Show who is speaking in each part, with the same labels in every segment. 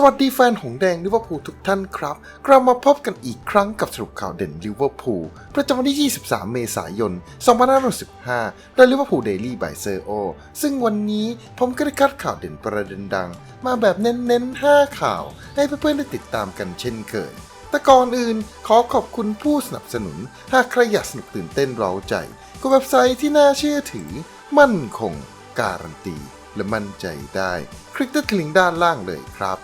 Speaker 1: สวัสดีแฟนหงแดงลิเวอร์พูลทุกท่านครับ กลับมาพบกันอีกครั้งกับสรุปข่าวเด่นลิเวอร์พูลประจำวันที่ 23 เมษายน 2565 โดยลิเวอร์พูลเดลี่บายเซอร์โอซึ่งวันนี้ผมก็ได้คัดข่าวเด่นประเด็นดัง มาแบบเน้นๆ 5 ข่าว ให้เพื่อนๆได้ติดตามกันเช่นเคยแต่ก่อนอื่นขอขอบคุณผู้สนับสนุน หากใครอยากสนุกตื่นเต้นเร้าใจก็เว็บไซต์ที่น่าเชื่อถือ มั่นคง การันตี และมั่นใจได้ คลิกที่ลิงก์ด้านล่างเลยครับ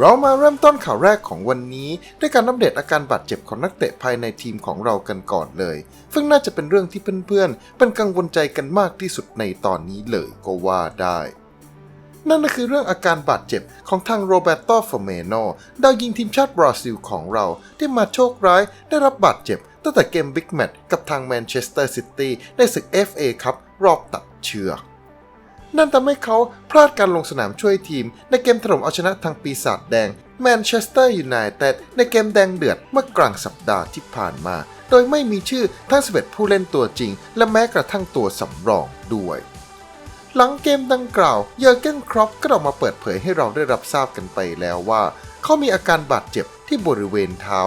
Speaker 1: เรามาเริ่มต้นข่าวแรกของวันนี้ ด้วยการอัปเดตอาการบาดเจ็บของนักเตะภายในทีมของเรากันก่อนเลย ซึ่งน่าจะเป็นเรื่องที่เพื่อนๆ เป็นกังวลใจกันมากที่สุดในตอนนี้เลยก็ว่าได้ นั่นก็คือเรื่องอาการบาดเจ็บของทางโรเบโตฟอเมโนดาวยิงทีมชาติบราซิลของเราที่มาโชคร้ายได้รับบาดเจ็บตั้งแต่เกมบิ๊กแมตช์กับทางแมนเชสเตอร์ซิตี้ในศึก FA ครับรอบตัดเชือก นั่นทำให้เขาพลาดการลงสนามช่วยทีม ในเกมถล่มเอาชนะทางปีศาจแดงแมนเชสเตอร์ยูไนเต็ดในเกมแดงเดือดเมื่อกลางสัปดาห์ที่ผ่านมา โดยไม่มีชื่อทั้ง11ผู้เล่นตัวจริง และแม้กระทั่งตัวสำรองด้วย หลังเกมดังกล่าว เยอร์เกนครอปก็ออกมาเปิดเผยให้เราได้รับทราบกันไปแล้วว่า เขามีอาการบาดเจ็บที่บริเวณเท้า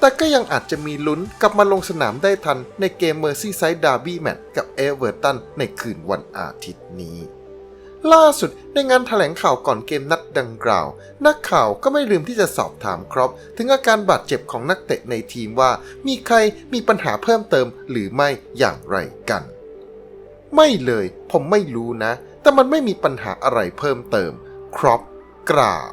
Speaker 1: แต่ก็ยังอาจจะมีลุ้นกลับมาลงสนามได้ทันในเกมเมอร์ซี่ไซด์ดาร์บี้แมตช์กับเอเวอร์ตันในคืนวันอาทิตย์นี้ ล่าสุดในงานถแถลงข่าวก่อนเกมนัดดังกล่าว นักข่าวก็ไม่ลืมที่จะสอบถามครอปถึงอาการบาดเจ็บของนักเตะในทีมว่า มีใครมีปัญหาเพิ่มเติมหรือไม่อย่างไรกัน ไม่เลย ผมไม่รู้นะ แต่มันไม่มีปัญหาอะไรเพิ่มเติม ครอปกล่าว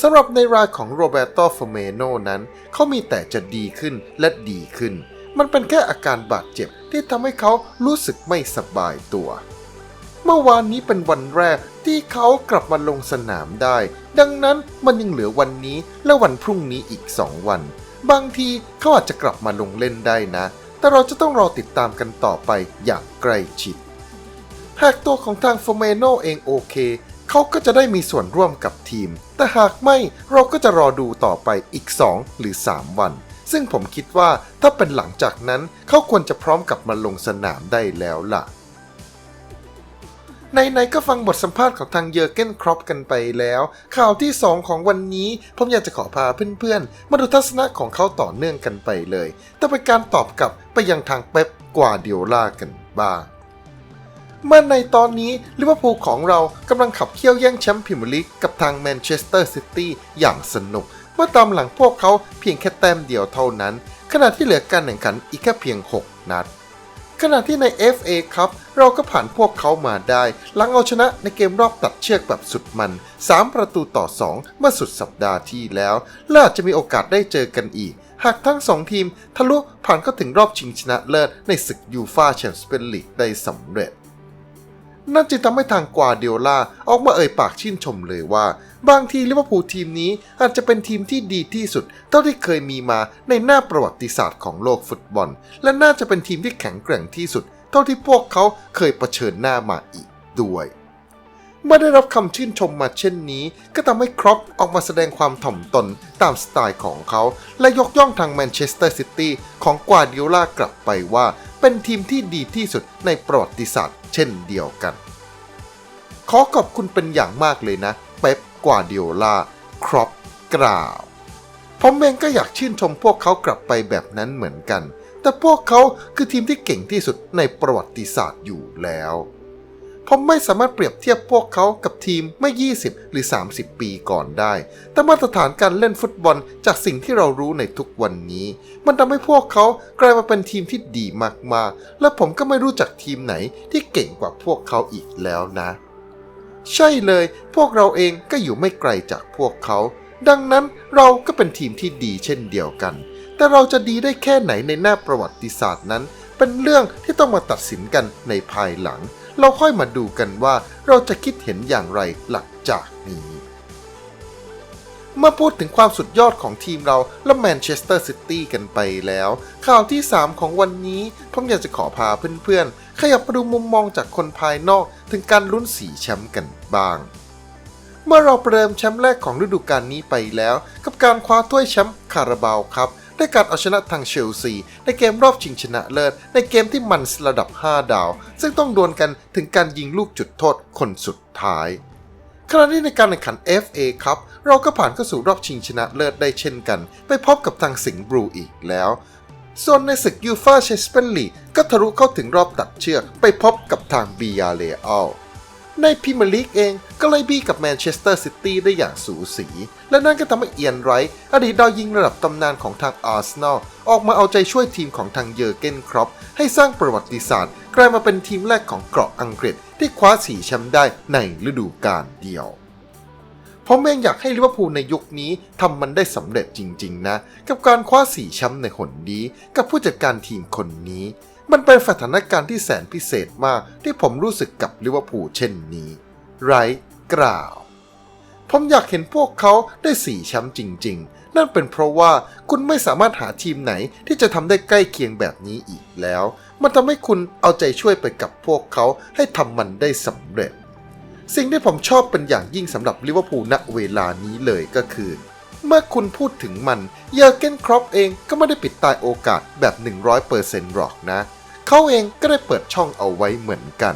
Speaker 1: สำหรับในรายของโรเบโตฟอเมโนนั้น เขามีแต่จะดีขึ้นและดีขึ้น มันเป็นแค่อาการบาดเจ็บที่ทำให้เขารู้สึกไม่สบายตัว มื่อวานนี้เป็นวันแรกที่เขากลับมาลงสนามได้ ดังนั้นมันยังเหลือวันนี้และวันพรุ่งนี้อีก 2 วัน บางทีเขาอาจจะกลับมาลงเล่นได้นะ แต่เราจะต้องรอติดตามกันต่อไปอย่างใกล้ชิด หากตัวของทางโฟเมโนเองโอเค เขาก็จะได้มีส่วนร่วมกับทีม แต่หากไม่เราก็จะรอดูต่อไปอีก 2 หรือ 3 วัน ซึ่งผมคิดว่าถ้าเป็นหลังจากนั้นเขาควรจะพร้อมกลับมาลงสนามได้แล้วล่ะ ในๆก็ฟังบทสัมภาษณ์ของทางเยอร์เกนครอปกันไปแล้ว ข่าวที่ 2 ของวันนี้ ผมอยากจะขอพาเพื่อนๆ มาดูทัศนะของเขาต่อเนื่องกันไปเลย แต่เป็นการตอบกลับไปยังทางเป๊ปกว่าเดียลากันบ้างเมื่อในตอนนี้ลิเวอร์พูลของเรากำลังขับเคี่ยวแย่งแชมป์พรีเมียร์ลีกกับทางแมนเชสเตอร์ซิตี้อย่างสนุก เมื่อตามหลังพวกเขาเพียงแค่แต้มเดียวเท่านั้น ขณะที่เหลือการแข่งขันอีกแค่เพียง 6 นัด ขณะที่ใน FA ครับเราก็ผ่านพวกเขามาได้ หลังเอาชนะในเกมรอบตัดเชือกแบบสุดมัน 3 ประตูต่อ 2 เมื่อสุดสัปดาห์ที่แล้ว และอาจจะมีโอกาสได้เจอกันอีก หากทั้ง 2 ทีม ทะลุผ่านก็ถึงรอบชิงชนะเลิศในศึกยูฟาแชมเปี้ยนลีกได้สำเร็จ นั่นจึงทำให้ทางกวาเดียล่าออกมาเอ่ยปากชื่นชมเลยว่า บางทีลิเวอร์พูลทีมนี้อาจจะเป็นทีมที่ดีที่สุด เท่าที่เคยมีมาในหน้าประวัติศาสตร์ของโลกฟุตบอล และน่าจะเป็นทีมที่แข็งแกร่งที่สุด เท่าที่พวกเขาเคยเผชิญหน้ามาอีกด้วย เมื่อได้รับคำชื่นชมมาเช่นนี้ ก็ทำให้ครอปออกมาแสดงความถ่อมตนตามสไตล์ของเขา และยกย่องทางแมนเชสเตอร์ซิตี้ของกวาเดียล่ากลับไปว่า เป็นทีมที่ดีที่สุดในประวัติศาสตร์เช่นเดียวกัน ขอขอบคุณเป็นอย่างมากเลยนะ เป๊ปกวาเดียล่าครอปกล่าวผมเองก็อยากชื่นชมพวกเขากลับไปแบบนั้นเหมือนกัน แต่พวกเขาคือทีมที่เก่งที่สุดในประวัติศาสตร์อยู่แล้ว ผมไม่สามารถเปรียบเทียบพวกเขากับทีมเมื่อ 20 หรือ 30 ปีก่อนได้ แต่มาตรฐานการเล่นฟุตบอลจากสิ่งที่เรารู้ในทุกวันนี้ มันทำให้พวกเขากลายมาเป็นทีมที่ดีมากๆ และผมก็ไม่รู้จักทีมไหนที่เก่งกว่าพวกเขาอีกแล้วนะ ใช่เลย พวกเราเองก็อยู่ไม่ไกลจากพวกเขา ดังนั้นเราก็เป็นทีมที่ดีเช่นเดียวกัน แต่เราจะดีได้แค่ไหนในหน้าประวัติศาสตร์นั้น เป็นเรื่องที่ต้องมาตัดสินกันในภายหลัง เราค่อยมาดูกันว่าเราจะคิดเห็นอย่างไรหลังจากนี้ เมื่อพูดถึงความสุดยอดของทีมเราและแมนเชสเตอร์ซิตี้กันไปแล้ว ข่าวที่ 3 ของวันนี้ผมอยากจะขอพาเพื่อนๆ ขยับมาดูมุมมองจากคนภายนอกถึงการลุ้นสีแชมป์กันบ้างเมื่อเราประเดิมแชมป์แรกของฤดูกาลนี้ไปแล้ว กับการคว้าถ้วยแชมป์คาราบาวครับ ด้วยการเอาชนะทางเชลซี ในเกมรอบชิงชนะเลิศ ในเกมที่มันระดับ 5 ดาว ซึ่งต้องดวลกันถึงการยิงลูกจุดโทษคนสุดท้ายขณะที่ในการแข่งขัน FA ครับ เราก็ผ่านเข้าสู่รอบชิงชนะเลิศได้เช่นกัน ไปพบกับทางสิงห์บลูอีกแล้ว ส่วนในศึกยูฟาแชมเปียนลีกก็ทะลุเข้าถึงรอบตัดเชือก ไปพบกับทางบียาเลอัล ในพรีเมียร์ลีกเองก็ไล่บี้กับแมนเชสเตอร์ซิตี้ได้อย่างสูสี และนั่นก็ทำให้เอียนไรท์อดีตดาวยิงระดับตำนานของทางอาร์เซนอลออกมาเอาใจช่วยทีมของทางเยอร์เกนครอปให้สร้างประวัติศาสตร์ กลายมาเป็นทีมแรกของเกราะอังกฤษที่คว้าสีแชมป์ได้ในฤดูกาลเดียวผมเองอยากให้ลิเวอร์พูลในยุคนี้ทำมันได้สำเร็จจริง ๆ นะ กับการคว้าสีแชมป์ในหนนี้ กับผู้จัดการทีมคนนี้ มันเป็นสถานการณ์ที่แสนพิเศษมากที่ผมรู้สึกกับลิเวอร์พูลเช่นนี้ ไรท์กล่าว ผมอยากเห็นพวกเขาได้สี่แชมป์จริง ๆ นั่นเป็นเพราะว่าคุณไม่สามารถหาทีมไหนที่จะทำได้ใกล้เคียงแบบนี้อีกแล้ว มันทำให้คุณเอาใจช่วยไปกับพวกเขาให้ทำมันได้สำเร็จ สิ่งที่ผมชอบเป็นอย่างยิ่งสำหรับลิเวอร์พูลณเวลานี้เลยก็คือ เมื่อคุณพูดถึงมัน เยอร์เกนครอปเองก็ไม่ได้ปิดตายโอกาสแบบ 100%หรอกนะ เขาเองก็ได้เปิดช่องเอาไว้เหมือนกัน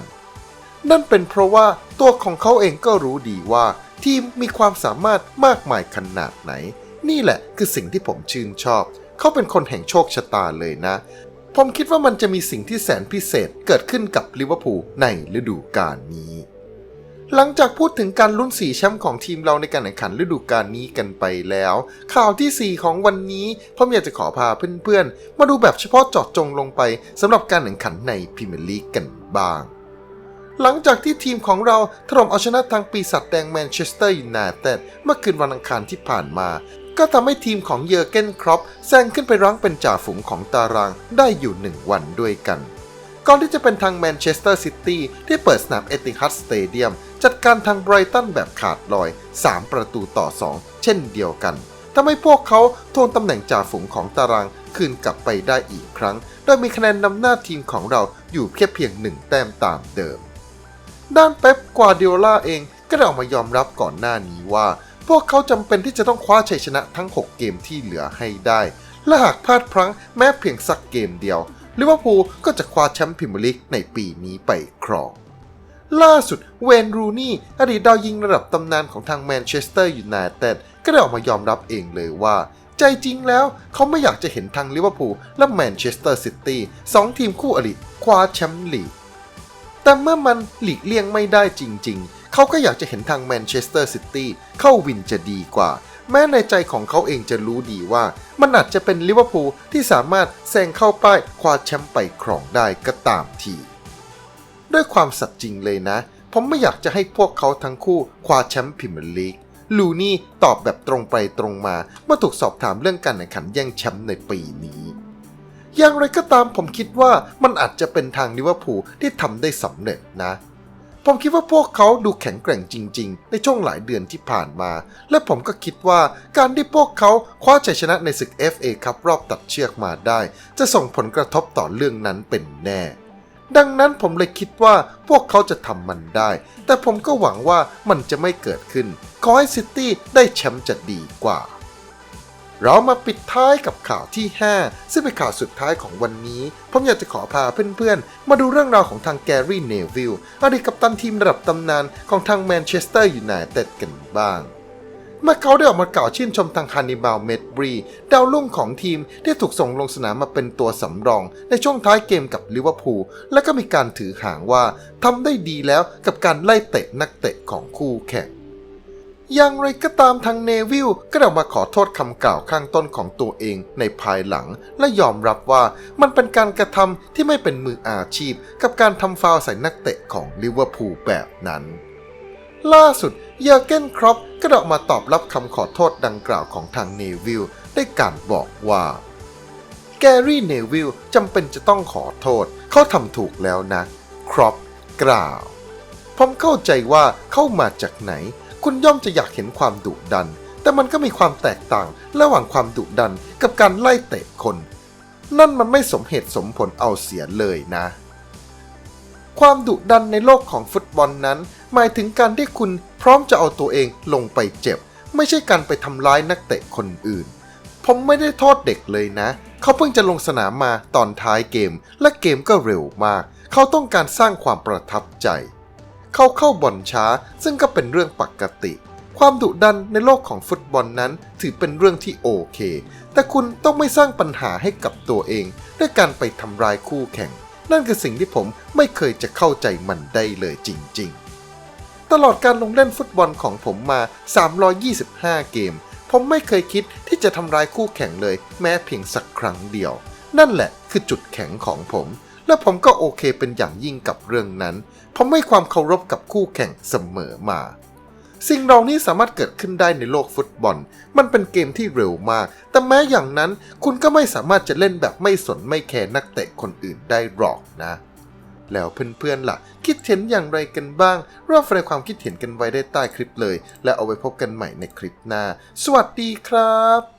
Speaker 1: นั่นเป็นเพราะว่าตัวของเขาเองก็รู้ดีว่า ทีมมีความสามารถมากมายขนาดไหน นี่แหละคือสิ่งที่ผมชื่นชอบ เขาเป็นคนแห่งโชคชะตาเลยนะ ผมคิดว่ามันจะมีสิ่งที่แสนพิเศษเกิดขึ้นกับลิเวอร์พูลในฤดูกาลนี้ หลังจากพูดถึงการลุ้นสีแชมป์ของทีมเราในการแข่งขันฤดูกาลนี้กันไปแล้ว ข่าวทีสี่ 4 ของวันนี้ผมอยากจะขอพาเพื่อนๆ มาดูแบบเฉพาะเจาะจงลงไปสำหรับการแข่งขันในพรีเมียร์ลีกกันบ้าง หลังจากที่ทีมของเราถล่มเอาชนะทางปีศาจแดงแมนเชสเตอร์ยูไนเต็ดเมื่อคืนวันอังคารที่ผ่านมา ก็ทำให้ทีมของเยอร์เกนครอปแซงขึ้นไปรั้งเป็นจ่าฝูงของตารางได้อยู่หนึ่งวันด้วยกันก่อนที่จะเป็นทางแมนเชสเตอร์ซิตี้ที่เปิดสนามเอติฮัดสเตเดียม จัดการทางไบรตันแบบขาดลอย 3 ประตูต่อ 2 เช่นเดียวกันทำให้พวกเขาทวงตำแหน่งจ่าฝูงของตารางคืนกลับไปได้อีกครั้ง โดยมีคะแนนนำหน้าทีมของเราอยู่แค่เพียงหนึ่งแต้มตามเดิม ด้านเป๊ปกวาร์ดิโอลาเองก็ได้ออกมายอมรับก่อนหน้านี้ว่า พวกเขาจำเป็นที่จะต้องคว้าชัยชนะทั้ง 6 เกมที่เหลือให้ได้ และหากพลาดพลั้งแม้เพียงสักเกมเดียวลิเวอร์พูลก็จะคว้าแชมป์พรีเมียร์ลีกในปีนี้ไปครอง ล่าสุดเวนรูนี่อดีตดาวยิงระดับตำนานของทางแมนเชสเตอร์ยูไนเต็ดก็ได้ออกมายอมรับเองเลยว่า ใจจริงแล้วเขาไม่อยากจะเห็นทางลิเวอร์พูลและแมนเชสเตอร์ซิตี้สองทีมคู่อริคว้าแชมป์ลีก แต่เมื่อมันหลีกเลี่ยงไม่ได้จริง ๆ เขาก็อยากจะเห็นทางแมนเชสเตอร์ซิตี้เข้าวินจะดีกว่า แม้ในใจของเขาเองจะรู้ดีว่า มันอาจจะเป็นลิเวอร์พูลที่สามารถแซงเข้าป้ายคว้าแชมป์ไปครองได้ก็ตามที ด้วยความสัตย์จริงเลยนะ ผมไม่อยากจะให้พวกเขาทั้งคู่คว้าแชมป์พรีเมียร์ลีกลูนี่ตอบแบบตรงไปตรงมา เมื่อถูกสอบถามเรื่องการแข่งขันแย่งแชมป์ในปีนี้ อย่างไรก็ตามผมคิดว่ามันอาจจะเป็นทางลิเวอร์พูลที่ทำได้สำเร็จนะ ผมคิดว่าพวกเขาดูแข็งแกร่งจริง ๆ ในช่วงหลายเดือนที่ผ่านมา และผมก็คิดว่าการที่พวกเขาคว้าชัยชนะในศึก FA ครับรอบตัดเชือกมาได้ จะส่งผลกระทบต่อเรื่องนั้นเป็นแน่ ดังนั้นผมเลยคิดว่าพวกเขาจะทำมันได้ แต่ผมก็หวังว่ามันจะไม่เกิดขึ้น ขอให้ซิตี้ได้แชมป์จะดีกว่า เรามาปิดท้ายกับข่าวที่ 5 ซึ่งเป็นข่าวสุดท้ายของวันนี้ ผมอยากจะขอพาเพื่อนๆ มาดูเรื่องราวของทางแกรี่เนวิลอดีตกัปตันทีมระดับตำนานของทางแมนเชสเตอร์ยูไนเต็ดกันบ้าง เมื่อเขาได้ออกมากล่าวชื่นชมทางฮันนิบาลเมดบรีดาวรุ่งของทีมที่ถูกส่งลงสนามมาเป็นตัวสำรอง ในช่วงท้ายเกมกับลิเวอร์พูลและก็มีการถือหางว่าทำได้ดีแล้วกับการไล่เตะนักเตะของคู่แข่งอย่างไรก็ตามทางเนวิลก็ได้ออกมาขอโทษคำกล่าวข้างต้นของตัวเองในภายหลัง และยอมรับว่ามันเป็นการกระทำที่ไม่เป็นมืออาชีพ กับการทำฟาวใส่นักเตะของลิเวอร์พูลแบบนั้น ล่าสุดเยอร์เกนครอปก็ได้ออกมาตอบรับคำขอโทษดังกล่าวของทางเนวิลด้วยการบอกว่า แกรี่เนวิลจำเป็นจะต้องขอโทษ เขาทำถูกแล้วนะ ครอปกล่าว ผมเข้าใจว่าเข้ามาจากไหน คุณย่อมจะอยากเห็นความดุดัน แต่มันก็มีความแตกต่างระหว่างความดุดันกับการไล่เตะคน นั่นมันไม่สมเหตุสมผลเอาเสียเลยนะ ความดุดันในโลกของฟุตบอลนั้น หมายถึงการที่คุณพร้อมจะเอาตัวเองลงไปเจ็บ ไม่ใช่การไปทำร้ายนักเตะคนอื่น ผมไม่ได้โทษเด็กเลยนะ เขาเพิ่งจะลงสนามมาตอนท้ายเกม และเกมก็เร็วมาก เขาต้องการสร้างความประทับใจ เขาเข้าบอลช้าซึ่งก็เป็นเรื่องปกติ ความดุดันในโลกของฟุตบอลนั้นถือเป็นเรื่องที่โอเค แต่คุณต้องไม่สร้างปัญหาให้กับตัวเอง ด้วยการไปทำร้ายคู่แข่ง นั่นคือสิ่งที่ผมไม่เคยจะเข้าใจมันได้เลยจริงๆ ตลอดการลงเล่นฟุตบอลของผมมา 325 เกม ผมไม่เคยคิดที่จะทำร้ายคู่แข่งเลย แม้เพียงสักครั้งเดียว นั่นแหละคือจุดแข็งของผม และผมก็โอเคเป็นอย่างยิ่งกับเรื่องนั้น ผมให้ความเคารพกับคู่แข่งเสมอมา สิ่งเหล่านี้สามารถเกิดขึ้นได้ในโลกฟุตบอล มันเป็นเกมที่เร็วมาก แต่แม้อย่างนั้นคุณก็ไม่สามารถจะเล่นแบบไม่สนไม่แคร์นักเตะคนอื่นได้หรอกนะ แล้วเพื่อนๆล่ะ คิดเห็นอย่างไรกันบ้างรอบแสดงความคิดเห็นกันไว้ได้ใต้คลิปเลย และเอาไว้พบกันใหม่ในคลิปหน้า สวัสดีครับ